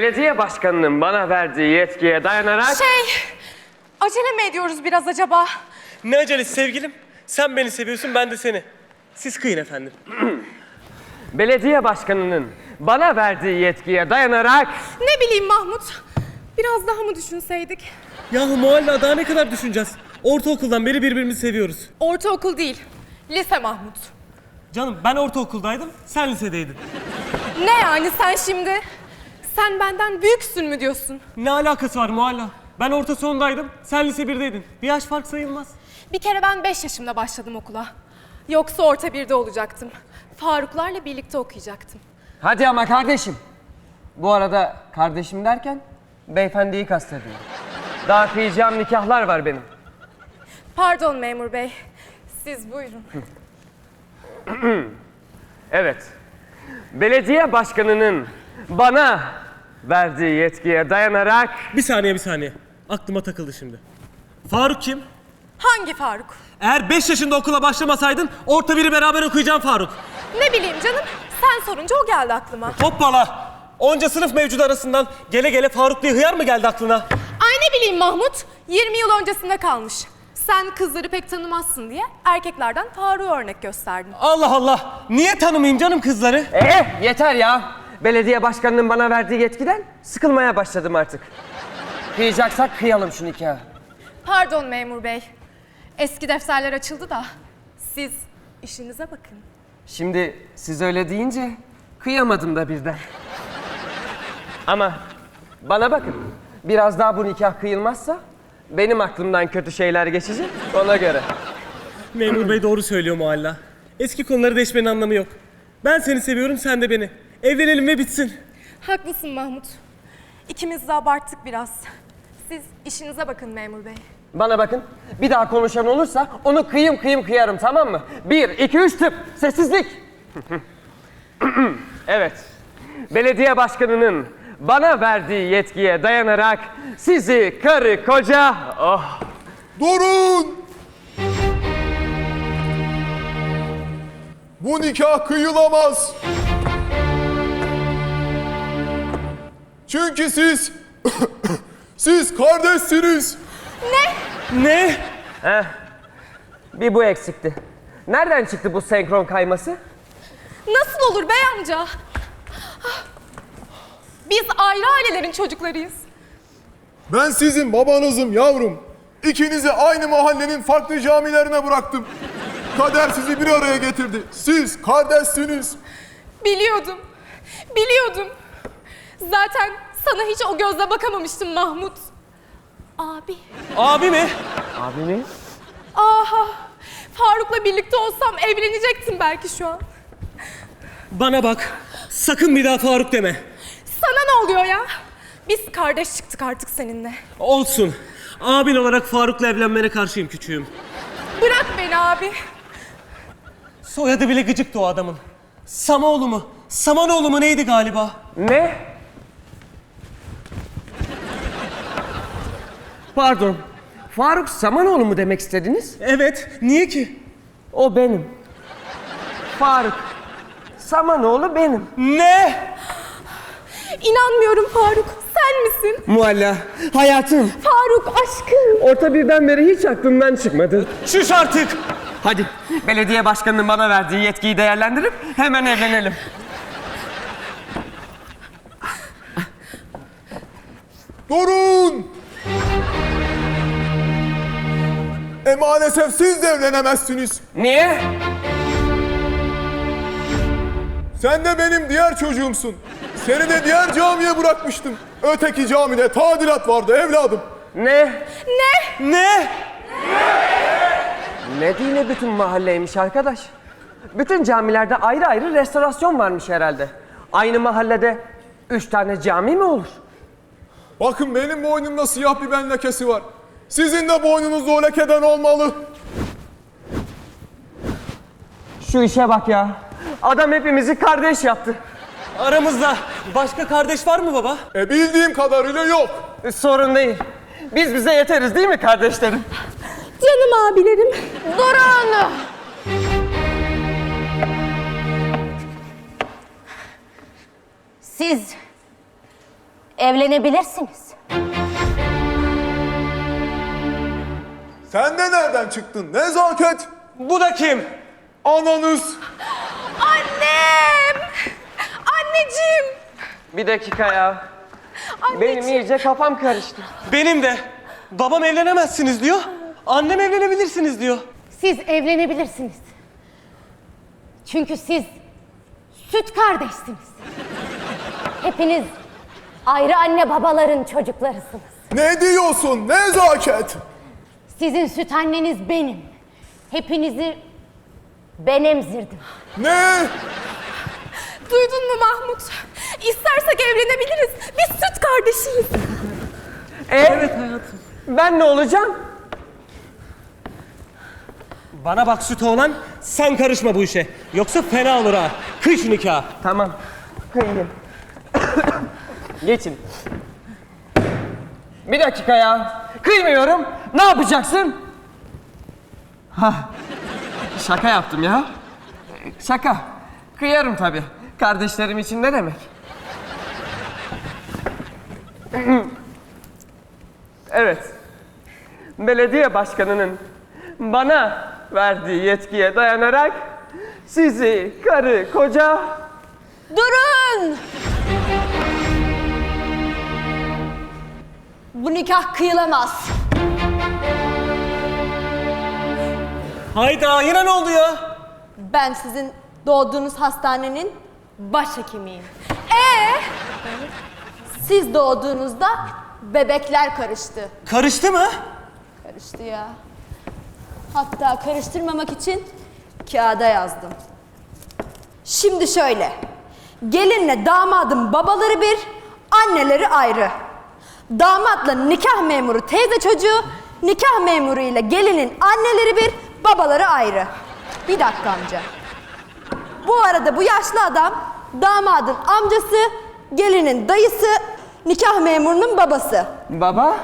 Belediye başkanının bana verdiği yetkiye dayanarak Şey, acele mi ediyoruz biraz acaba? Ne acelesi sevgilim? Sen beni seviyorsun, ben de seni. Siz kıyın efendim. belediye başkanının bana verdiği yetkiye dayanarak Ne bileyim Mahmut, biraz daha mı düşünseydik? Yahu Mualla daha ne kadar düşüneceğiz? Ortaokuldan beri birbirimizi seviyoruz. Ortaokul değil, lise Mahmut. Canım ben ortaokuldaydım, sen lisedeydin. Ne yani sen şimdi? Sen benden büyüksün mü diyorsun? Ne alakası var Mualla? Ben orta sondaydım, sen lise birdeydin. Bir yaş fark sayılmaz. Bir kere ben 5 yaşımda başladım okula. Yoksa orta birde olacaktım. Faruklarla birlikte okuyacaktım. Hadi ama kardeşim. Bu arada kardeşim derken beyefendiyi kastediyorum. Daha kıyacağım nikahlar var benim. Pardon memur bey. Siz buyurun. Evet. Belediye başkanının bana verdiği yetkiye dayanarak Bir saniye bir saniye. Aklıma takıldı şimdi. Faruk kim? Hangi Faruk? Eğer 5 yaşında okula başlamasaydın orta biri beraber okuyacağım Faruk. Ne bileyim canım. Sen sorunca o geldi aklıma. Hoppala! Onca sınıf mevcudu arasından gele gele Faruk diye hıyar mı geldi aklına? Ay ne bileyim Mahmut. 20 yıl öncesinde kalmış. Sen kızları pek tanımazsın diye erkeklerden Faruk'u örnek gösterdin. Allah Allah! Niye tanımayayım canım kızları? Eh yeter ya. Belediye başkanının bana verdiği yetkiden sıkılmaya başladım artık. Kıyacaksak kıyalım şu nikahı. Pardon memur bey. Eski defterler açıldı da siz işinize bakın. Şimdi siz öyle deyince kıyamadım da birden. Ama bana bakın. Biraz daha bu nikah kıyılmazsa benim aklımdan kötü şeyler geçecek ona göre. Memur bey doğru söylüyor Mualla. Eski konuları değişmenin anlamı yok. Ben seni seviyorum, sen de beni. Evlenelim ve bitsin. Haklısın Mahmut. İkimiz de abarttık biraz. Siz işinize bakın memur bey. Bana bakın. Bir daha konuşan olursa onu kıyım kıyım kıyarım tamam mı? Bir, iki, üç tıp. Sessizlik. evet. Belediye başkanının bana verdiği yetkiye dayanarak sizi karı koca... Oh. Durun! Bu nikah kıyılamaz. Çünkü siz siz kardeşsiniz. Ne? Bir bu eksikti. Nereden çıktı bu senkron kayması? Nasıl olur bey amca? Biz ayrı ailelerin çocuklarıyız. Ben sizin babanızım yavrum. İkinizi aynı mahallenin farklı camilerine bıraktım. Kader sizi bir araya getirdi. Siz kardeşsiniz. Biliyordum. Biliyordum. Zaten sana hiç o gözle bakamamıştım Mahmut. Abi. Abi mi? Abi mi? Aha. Faruk'la birlikte olsam evlenecektin belki şu an. Bana bak. Sakın bir daha Faruk deme. Sana ne oluyor ya? Biz kardeş çıktık artık seninle. Olsun. Abin olarak Faruk'la evlenmene karşıyım küçüğüm. Bırak beni abi. Soyadı bile gıcıktı o adamın. Samaoğlu mu? Samanoğlu mu neydi galiba? Ne? Pardon. Faruk Samanoğlu mu demek istediniz? Evet. Niye ki? O benim. Faruk. Samanoğlu benim. Ne? İnanmıyorum Faruk. Sen misin? Mualla, hayatım. Faruk aşkım. Orta birden beri hiç aklımdan çıkmadı. Şuş artık. Hadi, belediye başkanının bana verdiği yetkiyi değerlendirip hemen evlenelim. Durun! E maalesef siz de evlenemezsiniz. Niye? Sen de benim diğer çocuğumsun. Seni de diğer camiye bırakmıştım. Öteki camide tadilat vardı evladım. Ne? Ne? Ne? Medine bütün mahalleymiş arkadaş. Bütün camilerde ayrı ayrı restorasyon varmış herhalde. Aynı mahallede üç tane cami mi olur? Bakın benim boynumda siyah bir ben lekesi var. Sizin de boynunuzda o lekeden olmalı. Şu işe bak ya. Adam hepimizi kardeş yaptı. Aramızda başka kardeş var mı baba? E bildiğim kadarıyla yok. Sorun değil. Biz bize yeteriz değil mi kardeşlerim? Canım abilerim. Durun. evlenebilirsiniz. Sen de nereden çıktın nezaket? Bu da kim? Ananız. Annem! Anneciğim! Bir dakika ya. Anneciğim! Benim iyice kafam karıştı. Benim de. Babam evlenemezsiniz diyor. Annem evlenebilirsiniz diyor. Siz evlenebilirsiniz. Çünkü siz süt kardeşsiniz. Hepiniz ayrı anne babaların çocuklarısınız. Ne diyorsun nezaket? Sizin süt anneniz benim. Hepinizi ben emzirdim. Ne? Duydun mu Mahmut? İstersek evlenebiliriz. Biz süt kardeşiyiz. evet hayatım. Ben ne olacağım? Bana bak süt oğlan, sen karışma bu işe. Yoksa fena olur ha. Kıy şu nikahı. Tamam. Kıyın. Geçin. Bir dakika ya. Kıymıyorum. Ne yapacaksın? Ha. Şaka yaptım ya. Şaka. Kıyarım tabii. Kardeşlerim için ne demek? Evet. Belediye başkanının bana verdiği yetkiye dayanarak sizi karı koca Durun! Bu nikah kıyılamaz. Hayda yine ne oldu ya? Ben sizin doğduğunuz hastanenin başhekimiyim. Ee, Siz doğduğunuzda bebekler karıştı. Karıştı mı? Karıştı ya. Hatta karıştırmamak için kağıda yazdım. Şimdi şöyle. Gelinle damadın babaları bir, anneleri ayrı. Damatla nikah memuru teyze çocuğu, nikah memuru ile gelinin anneleri bir, babaları ayrı. Bir dakika amca. Bu arada bu yaşlı adam damadın amcası, gelinin dayısı, nikah memurunun babası. baba.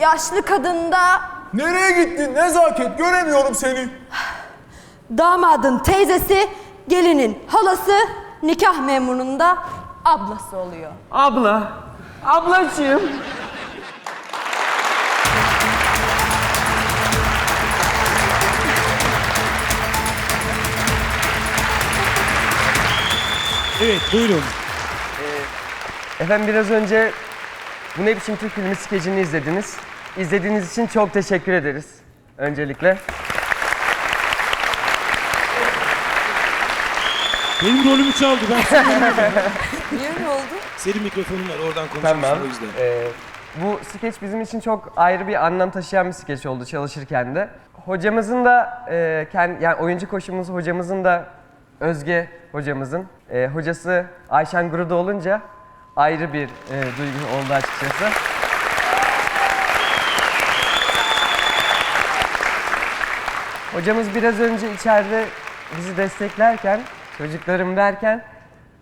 Yaşlı kadın da Nereye gittin nezaket? Göremiyorum seni. damadın teyzesi, gelinin halası, nikah memurunun da ablası oluyor. Abla. Ablacığım. Evet buyurun. Efendim biraz önce Bu Ne Biçim Türk Filmi skecini izlediniz. İzlediğiniz için çok teşekkür ederiz. Öncelikle. Benim rolümü çaldı ben senin Niye mi oldu? Senin mikrofonun var oradan konuşmuşsun Tamam. o yüzden. Ee, bu skeç bizim için çok ayrı bir anlam taşıyan bir skeç oldu çalışırken de. Hocamızın da e, kend, yani oyuncu koşumuz hocamızın da Özge hocamızın e, hocası Ayşen Guru'da olunca ayrı bir e, duygu oldu açıkçası. Hocamız biraz önce içeride bizi desteklerken, çocuklarım derken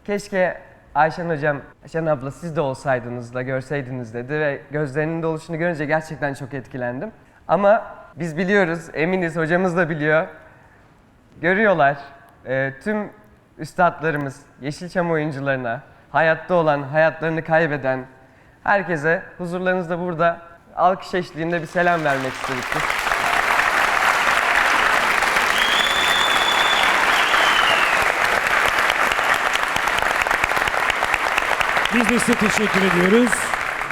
keşke Ayşen hocam, Ayşen abla siz de olsaydınız da görseydiniz dedi ve gözlerinin doluşunu görünce gerçekten çok etkilendim. Ama biz biliyoruz, eminiz hocamız da biliyor. Görüyorlar e, tüm üstadlarımız, Yeşilçam oyuncularına, hayatta olan, hayatlarını kaybeden herkese huzurlarınızda burada alkış eşliğinde bir selam vermek istedik biz. De size teşekkür ediyoruz.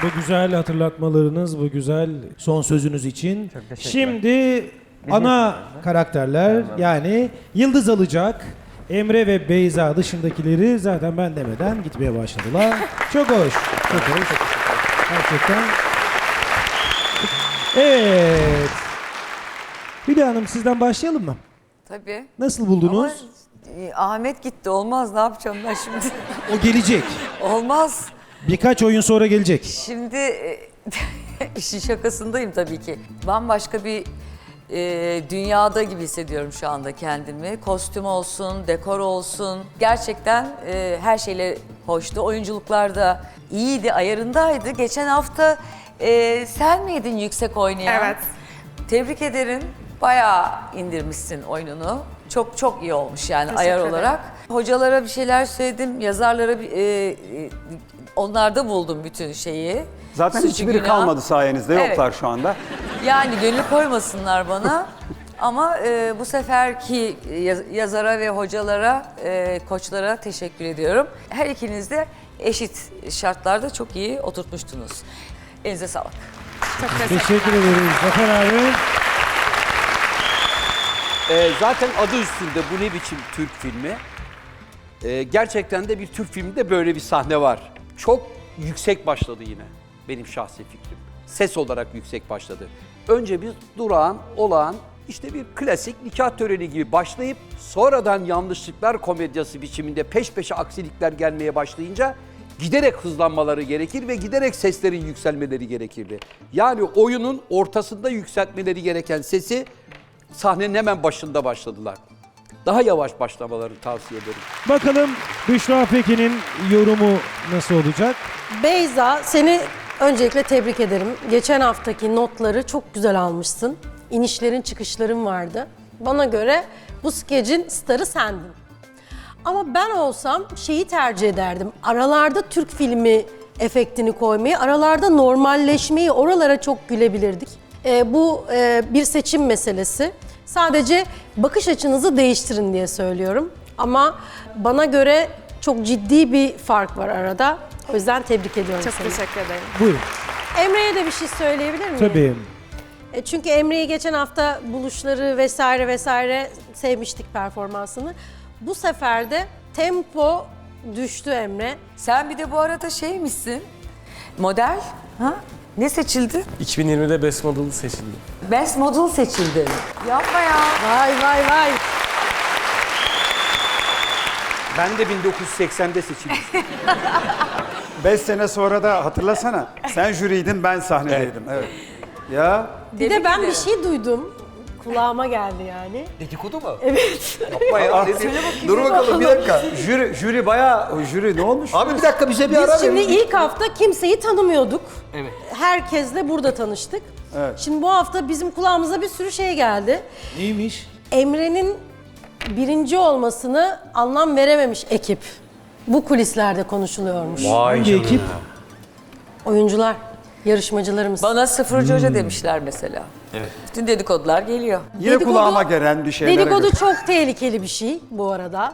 Bu güzel hatırlatmalarınız, bu güzel son sözünüz için. Çok teşekkürler. Şimdi ana karakterler yani Yıldız alacak. Emre ve Beyza dışındakileri zaten ben demeden gitmeye başladılar. Çok hoş. Çok hoş. Gerçekten. Evet. Hülya Hanım sizden başlayalım mı? Tabii. Nasıl buldunuz? Ee, Ahmet gitti olmaz ne yapacağım ben şimdi? O gelecek. olmaz. Birkaç oyun sonra gelecek. Şimdi e, işin şakasındayım tabii ki. Bambaşka bir e, dünyada gibi hissediyorum şu anda kendimi. Kostüm olsun, dekor olsun. Gerçekten e, her şeyle hoştu. Oyunculuklar da iyiydi, ayarındaydı. Geçen hafta e, sen miydin yüksek oynayan? Evet. Tebrik ederim. Bayağı indirmişsin oyununu. Çok çok iyi olmuş yani Teşekkür ayar ederim. olarak. Hocalara bir şeyler söyledim, yazarlara bir- e, e, onlarda buldum bütün şeyi. Zaten Suçu hiçbiri günah. kalmadı sayenizde Evet. yoklar şu anda. Yani gönül koymasınlar bana. Ama e, bu seferki yaz- yazara ve hocalara, e, koçlara teşekkür ediyorum. Her ikiniz de eşit şartlarda çok iyi oturtmuştunuz. Elinize sağlık. Çok teşekkür Teşekkür ederiz Zafer abi. Ee, zaten adı üstünde bu ne biçim Türk filmi. Ee, gerçekten de bir Türk filminde böyle bir sahne var. Çok yüksek başladı yine benim şahsi fikrim. Ses olarak yüksek başladı. Önce bir durağan, olağan, işte bir klasik nikah töreni gibi başlayıp sonradan yanlışlıklar komedyası biçiminde peş peşe aksilikler gelmeye başlayınca giderek hızlanmaları gerekir ve giderek seslerin yükselmeleri gerekirdi. Yani oyunun ortasında yükseltmeleri gereken sesi sahnenin hemen başında başladılar. Daha yavaş başlamalarını tavsiye ederim. Bakalım Büşra Pekin'in yorumu nasıl olacak? Beyza seni öncelikle tebrik ederim. Geçen haftaki notları çok güzel almışsın. İnişlerin çıkışların vardı. Bana göre bu skecin starı sendin. Ama ben olsam şeyi tercih ederdim. Aralarda Türk filmi efektini koymayı, aralarda normalleşmeyi, oralara çok gülebilirdik. Ee, bu e, bir seçim meselesi. Sadece bakış açınızı değiştirin diye söylüyorum. Ama bana göre çok ciddi bir fark var arada. O yüzden tebrik ediyorum Çok seni. teşekkür ederim. Buyurun. Emre'ye de bir şey söyleyebilir miyim? Tabii. E, Çünkü Emre'yi geçen hafta buluşları vesaire vesaire sevmiştik performansını. Bu sefer de tempo düştü Emre. Sen bir de bu arada şeymişsin, model. Ha? Ne seçildi? 2020'de Best Model seçildi. Best Model seçildi. Yapma ya. Vay vay vay. Ben de 1980'de seçilmiştim. 5 sene sonra da hatırlasana sen jüriydin ben sahnedeydim. Evet. Ya Bir de ben bir şey duydum. Kulağıma geldi yani. Dedikodu mu? Ah, dur bakalım bir dakika. Jüri, jüri bayağı jüri ne olmuş? Abi bir dakika bize bir Biz ara şimdi verin. ilk hafta kimseyi tanımıyorduk. Evet. Herkesle burada tanıştık. Evet. Şimdi bu hafta bizim kulağımıza bir sürü şey geldi. Neymiş? Emre'nin birinci olmasını anlam verememiş ekip. Bu kulislerde konuşuluyormuş. Hangi ekip? Oyuncular, yarışmacılarımız. Bana sıfırcı hoca demişler mesela. Evet. Bütün dedikodular geliyor. Yine Dedikodu- kulağıma gelen bir şeylere Dedikodu göre. çok tehlikeli bir şey bu arada.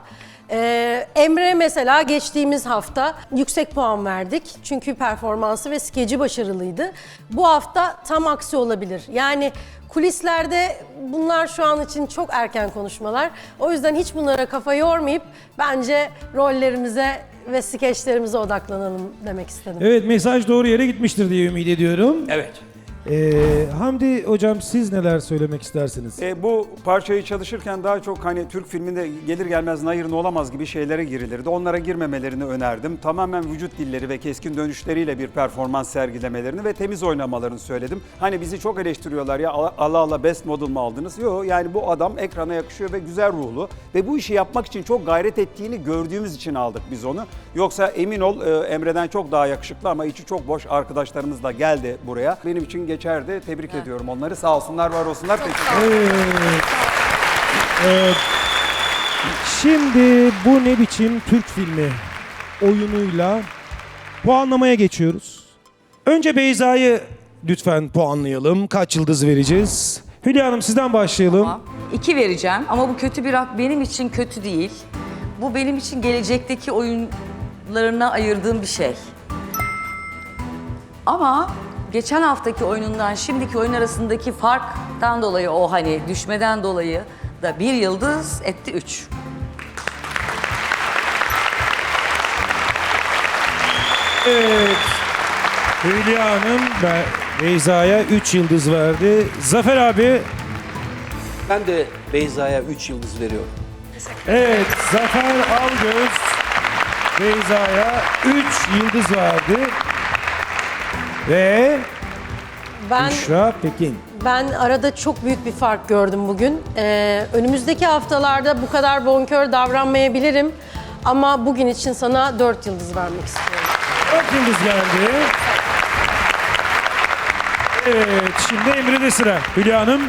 Ee, Emre mesela geçtiğimiz hafta yüksek puan verdik. Çünkü performansı ve skeci başarılıydı. Bu hafta tam aksi olabilir. Yani kulislerde bunlar şu an için çok erken konuşmalar. O yüzden hiç bunlara kafa yormayıp bence rollerimize ve skeçlerimize odaklanalım demek istedim. Evet mesaj doğru yere gitmiştir diye ümit ediyorum. Evet. Ee, Hamdi hocam siz neler söylemek istersiniz? E, bu parçayı çalışırken daha çok hani Türk filminde gelir gelmez hayırın olamaz gibi şeylere girilirdi. Onlara girmemelerini önerdim. Tamamen vücut dilleri ve keskin dönüşleriyle bir performans sergilemelerini ve temiz oynamalarını söyledim. Hani bizi çok eleştiriyorlar ya Allah Allah best model mı aldınız? Yok yani bu adam ekrana yakışıyor ve güzel ruhlu. Ve bu işi yapmak için çok gayret ettiğini gördüğümüz için aldık biz onu. Yoksa emin ol e, Emre'den çok daha yakışıklı ama içi çok boş arkadaşlarımız da geldi buraya. Benim için geçerdi. Tebrik ediyorum onları. Sağ olsunlar, var olsunlar. Teşekkür ederim. Evet. Şimdi bu ne biçim Türk filmi oyunuyla puanlamaya geçiyoruz. Önce Beyza'yı lütfen puanlayalım. Kaç yıldız vereceğiz? Hülya Hanım sizden başlayalım. Tamam. İki vereceğim ama bu kötü bir benim için kötü değil. Bu benim için gelecekteki oyunlarına ayırdığım bir şey. Ama geçen haftaki oyunundan şimdiki oyun arasındaki farktan dolayı o hani düşmeden dolayı da bir yıldız etti üç. Evet. Hülya Hanım ve Beyza'ya 3 yıldız verdi. Zafer abi Ben de Beyza'ya 3 yıldız veriyorum. Evet, Zafer Algöz Beyza'ya 3 yıldız verdi. Ve Ben Büşra Pekin. Ben arada çok büyük bir fark gördüm bugün. Ee, önümüzdeki haftalarda bu kadar bonkör davranmayabilirim. Ama bugün için sana 4 yıldız vermek istiyorum. 4 yıldız geldi. Evet, şimdi Emre'de sıra. Hülya Hanım.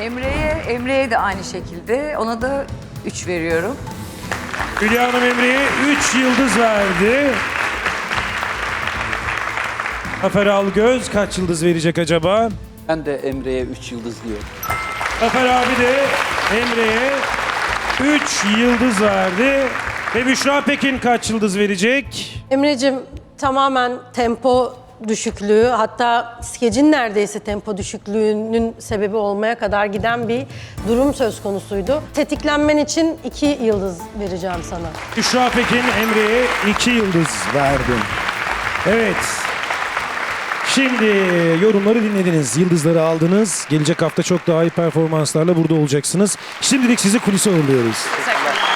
Emre'ye, Emre'ye de aynı şekilde. Ona da 3 veriyorum. Hülya Hanım Emre'ye 3 yıldız verdi. Zafer Algöz kaç yıldız verecek acaba? Ben de Emre'ye 3 yıldız diyorum. Zafer abi de Emre'ye 3 yıldız verdi. Ve Büşra Pekin kaç yıldız verecek? Emre'cim tamamen tempo düşüklüğü hatta skecin neredeyse tempo düşüklüğünün sebebi olmaya kadar giden bir durum söz konusuydu. Tetiklenmen için 2 yıldız vereceğim sana. Büşra Pekin Emre'ye 2 yıldız verdi. Evet. Şimdi yorumları dinlediniz. Yıldızları aldınız. Gelecek hafta çok daha iyi performanslarla burada olacaksınız. Şimdilik sizi kulise uğurluyoruz. Teşekkür